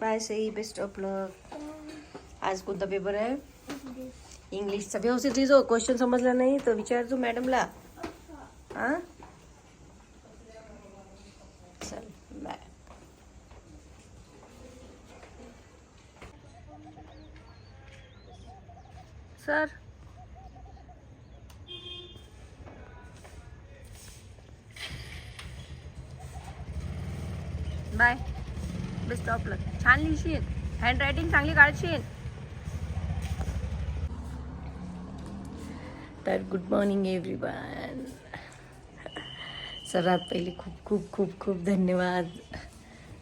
काय Sai best of लक आज कोणता पेपर आहे? इंग्लिशचा व्यवस्थित लिहिजो क्वेश्चन समजला नाही तर विचार तू मॅडमला हा? चल bye sir bye best of छान लिहिशील. हँडरायटिंग चांगली काढशील. तर गुड मॉर्निंग एव्हरीवन सर्वात पहिले खूप खूप खूप खूप धन्यवाद.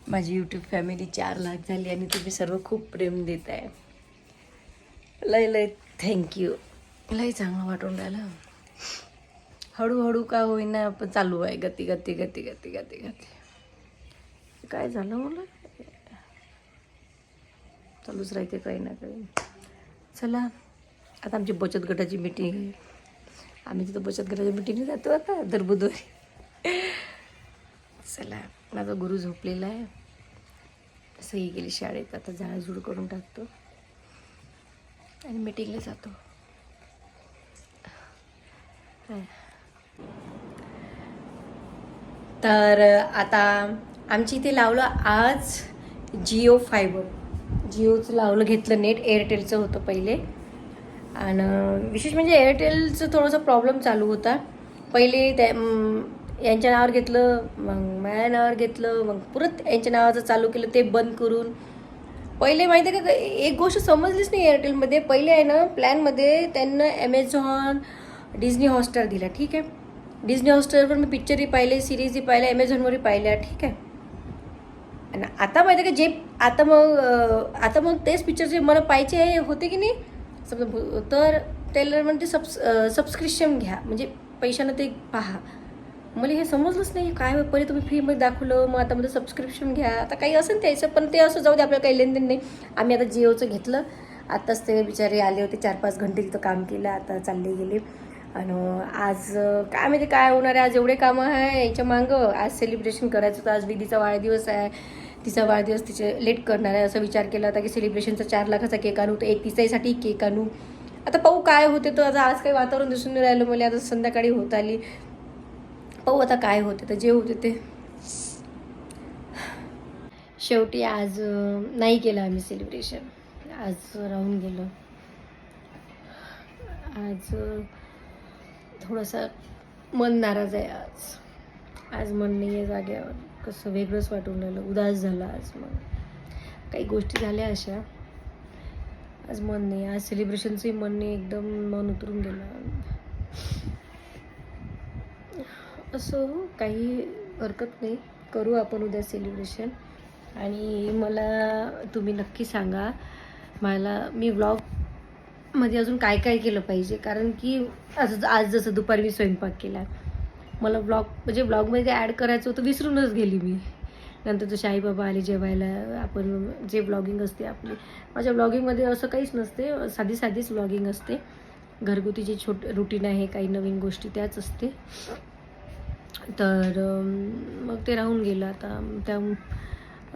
माझी यूट्यूब फॅमिली चार लाख झाली आणि तुम्ही सर्व खूप प्रेम देत आहे लय लय थँक्यू लय चांगलं वाटून राहिलं. हळूहळू का होईना पण चालू आहे. गती गती गती गती गती गती. काय झालं मला चालूच राहते काही ना काही. चला आता आमची बचत गटाची मीटिंग आहे. आम्ही तिथं बचत गटाच्या मीटिंगला जातो आता दर बुधवारी चला माझा गुरु झोपलेला आहे. सही गेली शाळेत आता झाडझूड करून टाकतो. आणि मीटिंगला जातो. तर आता आमची इथे लावलं आज जिओ फायबर. जिओचं लावलं घेतलं नेट एअरटेलचं होतं पहिले. आणि विशेष म्हणजे एअरटेलचं थोडंसं प्रॉब्लेम चालू होता. पहिले त्या यांच्या नावावर घेतलं मग माझ्या नावावर घेतलं मग परत यांच्या नावाचं चालू केलं ते बंद करून. पहिले माहिती आहे का एक गोष्ट समजलीच नाही एअरटेलमध्ये पहिले आहे ना प्लॅनमध्ये त्यांना ॲमेझॉन डिझनी हॉस्टार दिला ठीक आहे. डिझनी हॉस्टारवर मी पिक्चरही पाहिले सिरीजही पाहिल्या ॲमेझॉनवरही पाहिल्या ठीक आहे. आणि आता माहिती आहे का जे आता मग आता मग तेच पिक्चर जे मला पाहिजे होते की नाही? समजा तर टेलर म्हणते सबस सबस्क्रिप्शन घ्या. म्हणजे पैशानं ते पहा. मला हे समजलंच नाही. काय पहिले तुम्ही फ्रीमध्ये दाखवलं मग आता मध्ये सबस्क्रिप्शन घ्या. आता काही असेल त्याचं पण ते असं जाऊ दे आपल्याला काही लेनदेन नाही. आम्ही आता जिओचं घेतलं. आत्ताच ते बिचारे आले होते चार पाच घंटे तिथं काम केलं आता चालले गेले. आणि आज काय माहिती काय होणार आहे आज एवढे कामं आहे याच्या मागं आज सेलिब्रेशन करायचं होतं आज विधीचा वाढदिवस आहे. तिचा वाढदिवस तिचे लेट करणार आहे असा विचार केला होता की सेलिब्रेशनचा चार लाखाचा केक आणू तर एक तिचाईसाठी केक आणू. आता पाहू काय होते तर आता आज काही वातावरण दिसून राहिलं मला आता संध्याकाळी होत आली. पाहू आता काय होते तर जे होते ते. शेवटी आज नाही केलं आम्ही सेलिब्रेशन आज राहून गेलो. आज थोडंसं मन नाराज आहे आज. आज मन नाही आहे जाग्यावर. कसं वेगळंच वाटून राहिलं. उदास झालं आज मन. काही गोष्टी झाल्या अशा. आज मन नाही आज सेलिब्रेशनचंही मन नाही एकदम मन उतरून गेलं. असं हो. काही हरकत नाही. करू आपण उद्या सेलिब्रेशन आणि मला तुम्ही नक्की सांगा. मला मी व्लॉग मध्ये अजून काय काय केलं पाहिजे? कारण की आज आज जसं दुपारी मी स्वयंपाक केला. मला ब्लॉग म्हणजे ब्लॉगमध्ये ॲड करायचं होतं विसरूनच गेली मी. नंतर तो शाही बाबा आले जेवायला आपण जे ब्लॉगिंग असते आपली. माझ्या ब्लॉगिंगमध्ये असं काहीच नसते साधी साधीच ब्लॉगिंग असते. घरगुती जे छोट रुटीन आहे काही नवीन गोष्टी त्याच असते. तर मग ते राहून गेलं. आता त्या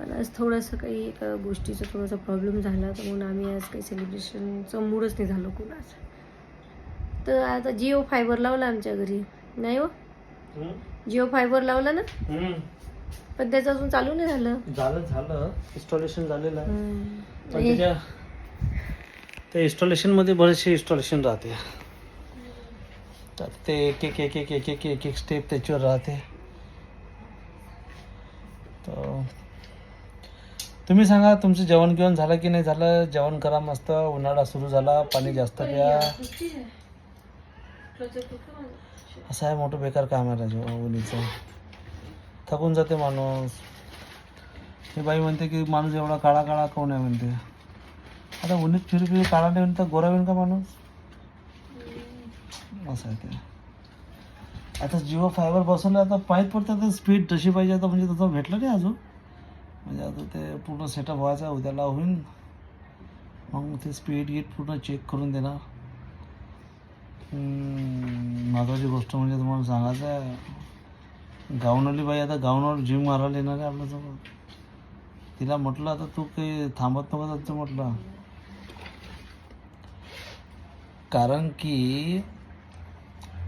पण आज थोडंसं काही एका गोष्टीचा थोडासा प्रॉब्लेम झाला. तर म्हणून आम्ही आज काही सेलिब्रेशनचं मूडच नाही झालो कुणाचं तर आता जिओ फायबर लावला आमच्या घरी. नाही हो? जिओ फायबर लावला ना? पण त्याचं अजून चालू नाही झालं. झालं झालं. इन्स्टॉलेशन झालेलं आहे. त्या इन्स्टॉलेशनमध्ये बरेचसे इन्स्टॉलेशन राहते. तर ते एक एक एक एक एक एक एक स्टेप त्याच्यावर राहते. तर तुम्ही सांगा तुमचं जेवण गिवण झालं की नाही झालं? जेवण करा मस्त उन्हाळा सुरू झाला पाणी जास्त प्या. असं आहे मोठं बेकार काम आहे राजू उन्हीचं थकून जाते माणूस. ते बाई म्हणते की माणूस एवढा काळा काळा कोण आहे म्हणते. आता उन्हीत फिरू फिरू काळा नाही म्हणता गोरा होईल का माणूस? असं आहे ते. आता जिओ फायबर बसवलं आता पाहिजे पडतं स्पीड जशी पाहिजे आता म्हणजे तसं भेटलं नाही अजून. म्हणजे आता ते पूर्ण सेटअप व्हायचं आहे, उद्याला होईल मग ते स्पीड गीट पूर्ण चेक करून देणार. महत्त्वाची गोष्ट म्हणजे तुम्हाला सांगायचं आहे गावनवली बाई आता गावनावर जिम मारायला येणार आहे आपल्यासोबत. तिला म्हटलं आता तू काही थांबत नको जायचं म्हटलं. कारण की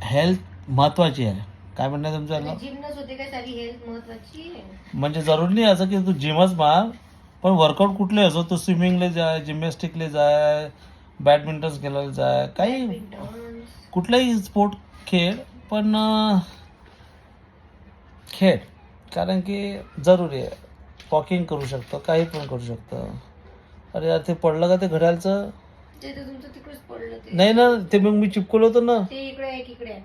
हेल्थ महत्त्वाची आहे. काय म्हणणं आहे तुमचं? जिमनच होते काय सारी हेल्थ महत्वाची म्हणजे जरूर नाही असं की तू जिमच मार पण वर्कआउट कुठले असो तू स्विमिंगला जाय जिमॅस्टिकला जाय बॅडमिंटन खेळायला जाय काही कुठलाही स्पोर्ट खेळ पण अं, खेळ. कारण की जरुरी आहे. वॉकिंग करू शकतो काही पण करू शकतो. अरे यार ते पडलं का ते घड्याळचं? ते तर तुमचं तिकडेच पडलं ते. नाही ना ते मग मी चिपकवलं होतं ना. ते इकडे आहे इकडे आहे.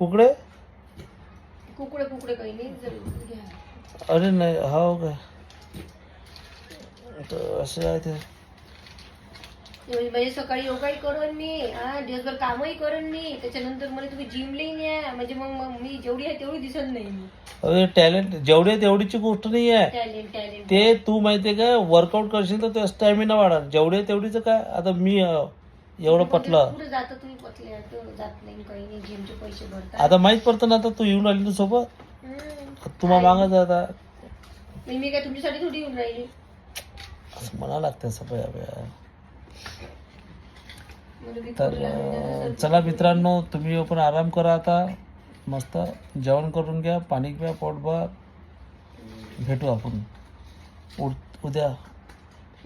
उकडे? कुकडे कुकडे काही नाही. घ्या. अरे नाही हा हो काय तर असं आहे ते? म्हणजे म्हणजे सकाळी योगाही करून मी हा दिवसभर कामही करून मी त्याच्यानंतर मला तुम्ही जिमलाही न्या. म्हणजे मग मग मी जेवढी आहे तेवढी दिसत नाही मी. अरे टॅलेंट जेवढी तेवढीची गोष्ट नाही आहे. टॅलेंट टॅलेंट ते तू माहितीये का वर्कआउट करशील तर स्टॅमिना वाढणार जेवढे तेवढीच काय आता मी अं, एवढं पटलं. पुढे जाता तुम्ही नाही काही नाही जिमचे पैसे भरता आता माहीत पडतं ना आता तू येऊन आली ना सोबत? हम्म. तुम्हाला मागत आता मी मी काय तुमच्यासाठी थोडी येऊन राहिली? असं म्हणा लागतं सगळं यावेळेला. म्हणून मी तर अं, चला मित्रांनो तुम्ही पण आराम करा आता. मस्त जेवण करून घ्या पाणी घ्या पोटभर. भेटू आपण. उद- उद्या.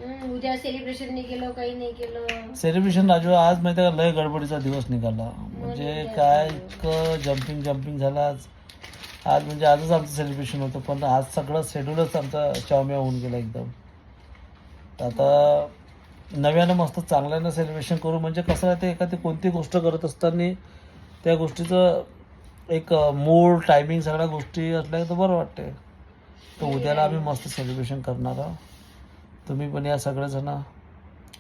उद्या सेलिब्रेशन नाही केलं काही नाही केलं सेलिब्रेशन राजू आज माहिती का? लय गडबडीचा दिवस निघाला. म्हणजे काय? इतकं जम्पिंग जम्पिंग झालं आज. आज म्हणजे आजच आमचं सेलिब्रेशन होतं पण आज सगळं शेड्यूलच आमचा चावम्या होऊन गेला एकदम. आता नव्यानं मस्त चांगल्यानं सेलिब्रेशन करू. म्हणजे कसं आहे ते एखादी कोणती गोष्ट करत असताना त्या गोष्टीचं एक मूड टायमिंग सगळ्या गोष्टी असल्या तर बरं वाटते तर उद्याला आम्ही मस्त सेलिब्रेशन करणार आहोत. तुम्ही पण या सगळेजण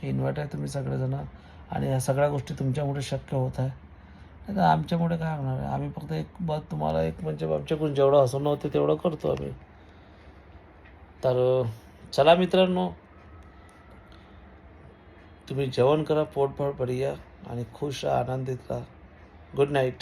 इन्व्हाइट आहे तुम्ही सगळेजण आणि ह्या सगळ्या गोष्टी तुमच्यामुळे शक्य होत आहे. नाही तर आमच्यामुळे काय होणार आहे? आम्ही फक्त एक बस तुम्हाला एक म्हणजे आमच्याकडून जेवढं हसवणं होते तेवढं करतो आम्ही. तर चला मित्रांनो तुम्ही जेवण करा पोटभर बढिया आणि खुश राहा आनंदित राहा. Good night